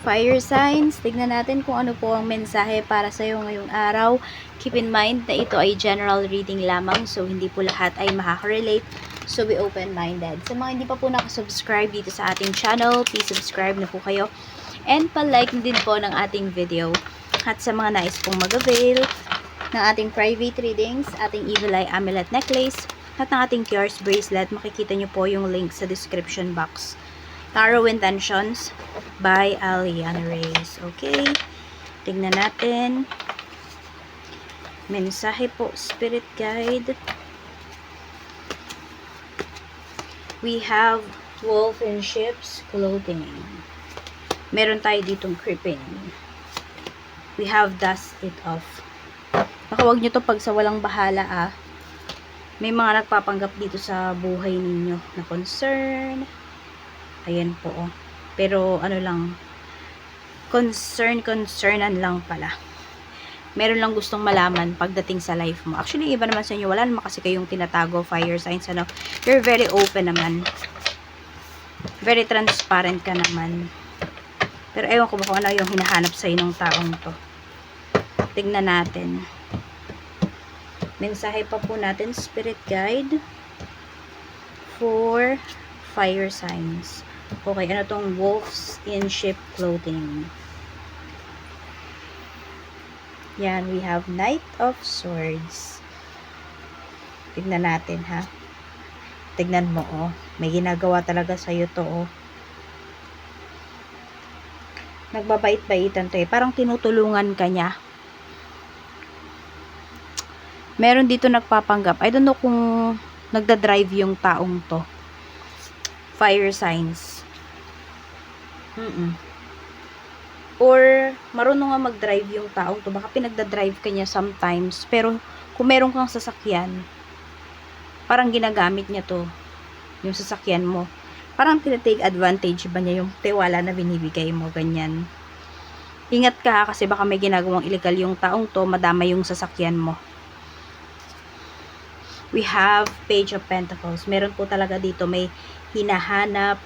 Fire signs, tignan natin kung ano po ang mensahe para sa iyo ngayong araw. Keep in mind na ito ay general reading lamang, so hindi po lahat ay makaka-relate. So be open-minded. Sa mga hindi pa po nakasubscribe dito sa ating channel, please subscribe na po kayo. And pa-like din po ng ating video. At sa mga nais pong mag-avail ng ating private readings, ating Evil Eye Amulet Necklace, at ng ating Cures Bracelet, makikita nyo po yung link sa description box. Tarot Intentions by Aliana Reyes. Okay. Tignan natin. Mensahe po, Spirit Guide. We have Wolf in Ships Clothing. Meron tayo ditong creeping. We have Dust It Off. Baka wag nyo to pag sa walang bahala ah. May mga nagpapanggap dito sa buhay ninyo na concern, Ayan po, oh. Pero, ano lang, concern, concernan lang pala. Meron lang gustong malaman pagdating sa life mo. Actually, iba naman sa inyo, wala naman kasi kayong tinatago, fire signs, ano. You're very open naman. Very transparent ka naman. Pero ewan ko ba kung ano yung hinahanap sa ng taong to. Tignan natin. Mensahe pa po natin, spirit guide for fire signs. Okay, ano tong wolves in sheep clothing? Yan, we have Knight of Swords. Tignan natin, ha? Tignan mo, oh. May ginagawa talaga sa'yo to, oh. Nagbabait-baitan to, eh. Parang tinutulungan ka niya. Meron dito nagpapanggap. I don't know kung nagda-drive yung taong to fire signs. Mm-mm. Or, marunong nga mag-drive yung tao to. Baka pinagda-drive ka niya sometimes. Pero, kung meron kang sasakyan, parang ginagamit niya to. Yung sasakyan mo. Parang tinatake advantage ba niya yung tiwala na binibigay mo, ganyan. Ingat ka kasi baka may ginagawang illegal yung taong to, madama yung sasakyan mo. We have Page of Pentacles. Meron po talaga dito, may hinahanap,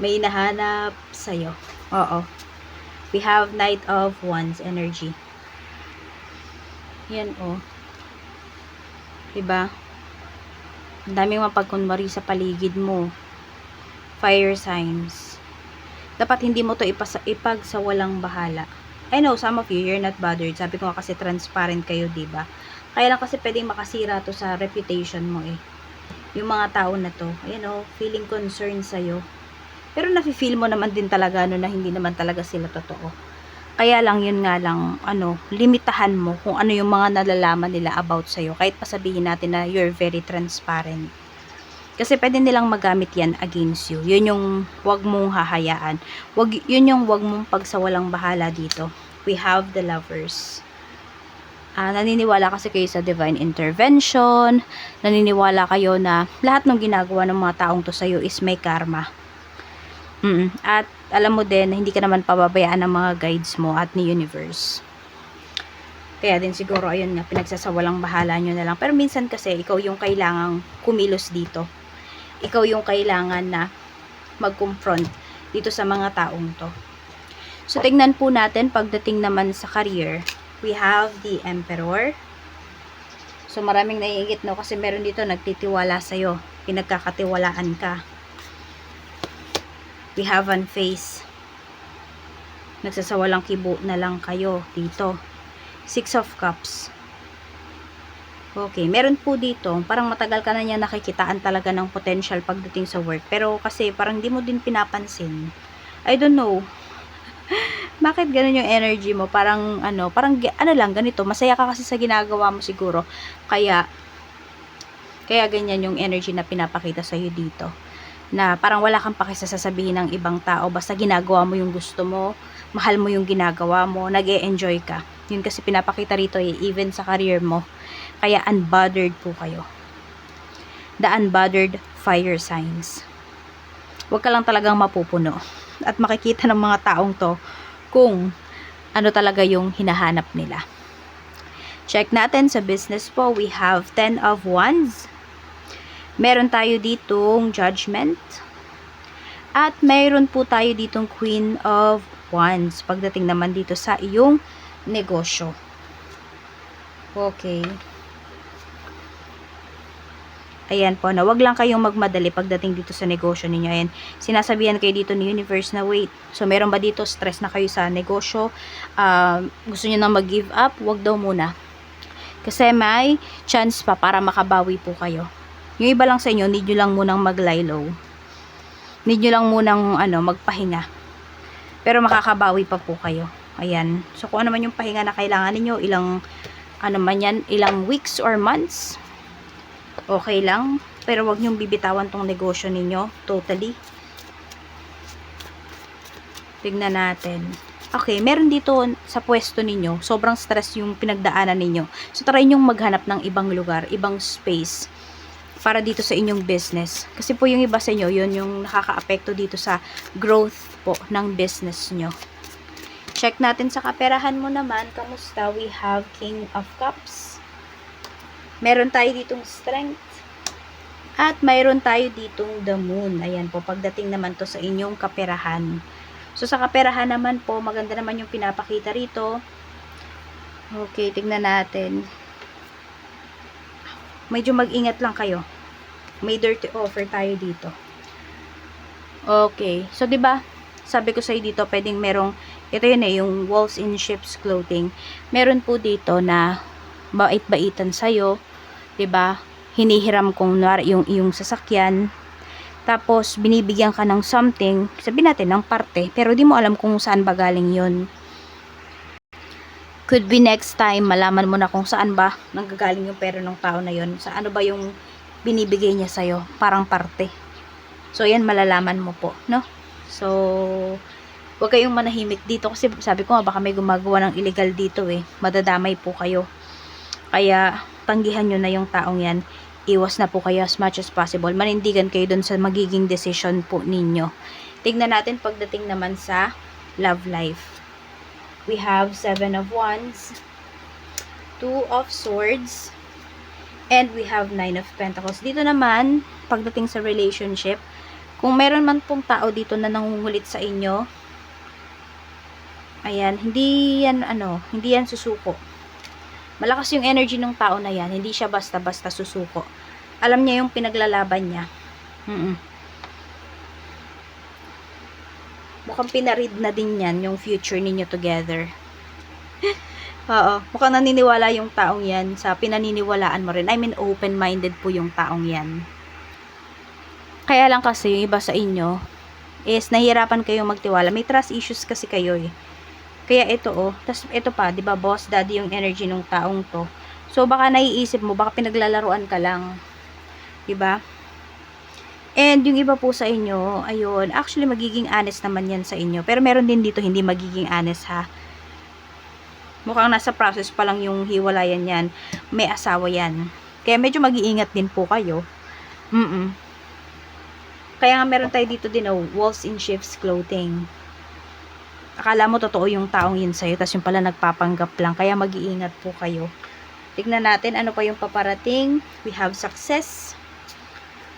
may hinahanap sa'yo. Oo. We have Knight of Wands energy. Yan, oh. Diba? Ang daming mapagkunwari sa paligid mo. Fire signs. Dapat hindi mo to ipasa, ipag sa walang bahala. I know, some of you, you're not bothered. Sabi ko nga kasi transparent kayo, diba? Kaya lang kasi pwedeng makasira to sa reputation mo eh yung mga tao na to, ayan o, feeling concern sa'yo. Pero nafe-feel mo naman din talaga no, na hindi naman talaga sila totoo. Kaya lang, yun nga lang, ano, limitahan mo kung ano yung mga nalalaman nila about sa'yo. Kahit pasabihin natin na you're very transparent. Kasi pwede nilang magamit yan against you. Yun yung wag mong hahayaan. Wag, yun yung wag mong pagsawalang bahala dito. We have the lovers uh, naniniwala kasi kayo sa divine intervention, naniniwala kayo na lahat ng ginagawa ng mga taong to sa'yo is may karma. Mm At alam mo din na hindi ka naman pababayaan ng mga guides mo at ni universe. Kaya din siguro, ayun nga, pinagsasawalang bahala nyo na lang. Pero minsan kasi, ikaw yung kailangang kumilos dito. Ikaw yung kailangan na mag-confront dito sa mga taong to. So, tingnan po natin pagdating naman sa career we have the Emperor. So, maraming naiingit no kasi meron dito nagtitiwala sa'yo. Pinagkakatiwalaan ka. We have an face. Nagsasawalang kibo na lang kayo dito. Six of Cups. Okay, meron po dito, parang matagal ka na niya nakikitaan talaga ng potential pagdating sa work. Pero kasi parang di mo din pinapansin. I don't know bakit ganun yung energy mo? Parang, ano, parang, ano lang, ganito, masaya ka kasi sa ginagawa mo siguro. Kaya, kaya ganyan yung energy na pinapakita sa'yo dito. Na parang wala kang pakisasasabihin ng ibang tao, basta ginagawa mo yung gusto mo, mahal mo yung ginagawa mo, nag -e enjoy ka. Yun kasi pinapakita rito eh, even sa career mo. Kaya unbothered po kayo. The unbothered fire signs. Huwag ka lang talagang mapupuno. At makikita ng mga taong to, kung ano talaga yung hinahanap nila. Check natin sa business po, we have 10 of Wands. Meron tayo ditong Judgment. At meron po tayo ditong Queen of Wands. Pagdating naman dito sa iyong negosyo. Okay. Ayan po, na wag lang kayong magmadali pagdating dito sa negosyo ninyo. Ayan, sinasabihan kayo dito ni universe na wait. So, meron ba dito stress na kayo sa negosyo? Ah, gusto niyo nang mag-give up? Wag daw muna. Kasi may chance pa para makabawi po kayo. Yung iba lang sa inyo, need nyo lang munang mag-lie low. Need nyo lang munang ano, magpahinga. Pero makakabawi pa po kayo. Ayan. So, kung ano man yung pahinga na kailangan ninyo, ilang, ano man yan, ilang weeks or months, okay lang. Pero wag niyong bibitawan tong negosyo ninyo. Totally. Tignan natin. Okay, meron dito sa pwesto ninyo, sobrang stress yung pinagdaanan ninyo. So, try nyong maghanap ng ibang lugar, ibang space para dito sa inyong business. Kasi po yung iba sa inyo, yun yung nakaka-apekto dito sa growth po ng business nyo. Check natin sa kaperahan mo naman, kamusta? We have King of Cups. Meron tayo ditong strength. At mayroon tayo ditong the moon. Ayan po, pagdating naman to sa inyong kaperahan. So, sa kaperahan naman po, maganda naman yung pinapakita rito. Okay, tignan natin. Medyo mag-ingat lang kayo. May dirty offer tayo dito. Okay. So, 'di ba? Sabi ko sa dito, pwedeng merong ito yun eh, yung wolves in sheep's clothing. Meron po dito na bait-baitan sa'yo, 'di ba? Hinihiram kung yung iyong sasakyan. Tapos, binibigyan ka ng something, sabihin natin, ng parte, pero di mo alam kung saan ba galing yun. Could be next time, malaman mo na kung saan ba nanggagaling yung pera ng tao na yun. Sa ano ba yung binibigay niya sa'yo, parang parte. So, yan malalaman mo po, no? So, huwag kayong manahimik dito kasi sabi ko nga baka may gumagawa ng illegal dito eh. Madadamay po kayo. Kaya, tanggihan nyo na yung taong yan. Iwas na po kayo as much as possible. Manindigan kayo dun sa magiging decision po ninyo. Tignan natin pagdating naman sa love life. We have Seven of Wands, Two of Swords, and we have Nine of Pentacles. Dito naman, pagdating sa relationship, kung meron man pong tao dito na nangungulit sa inyo, ayan, hindi yan, ano, hindi yan susuko. Malakas yung energy ng tao na yan, hindi siya basta-basta susuko. Alam niya yung pinaglalaban niya. Mm Mukhang pinarid na din yan yung future ninyo together. Oo, mukhang naniniwala yung taong yan sa pinaniniwalaan mo rin. I mean, open-minded po yung taong yan. Kaya lang kasi yung iba sa inyo is nahihirapan kayong magtiwala. May trust issues kasi kayo eh. Kaya ito oh, tas ito pa, 'di ba, boss, daddy yung energy ng taong to. So baka naiisip mo, baka pinaglalaruan ka lang. 'Di ba? And yung iba po sa inyo, ayun, actually magiging honest naman yan sa inyo. Pero meron din dito hindi magiging honest ha. Mukhang nasa process pa lang yung hiwalayan yan. May asawa yan. Kaya medyo mag-iingat din po kayo. Mm Kaya nga meron tayo dito din, oh, wolves in sheep's clothing. Akala mo totoo yung taong yun sa'yo, tapos yung pala nagpapanggap lang. Kaya mag-iingat po kayo. Tignan natin ano pa yung paparating. We have success.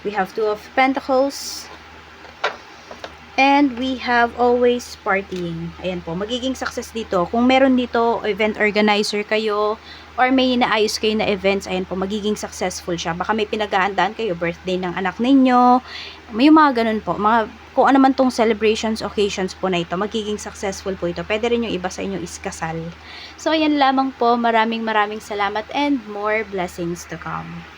We have two of pentacles. And we have always partying. Ayan po, magiging success dito. Kung meron dito, event organizer kayo, or may inaayos kayo na events, ayan po, magiging successful siya. Baka may pinaghahandaan kayo, birthday ng anak ninyo, may mga ganun po. Mga, kung ano man tong celebrations, occasions po na ito, magiging successful po ito. Pwede rin yung iba sa inyo is kasal. So, ayan lamang po. Maraming maraming salamat and more blessings to come.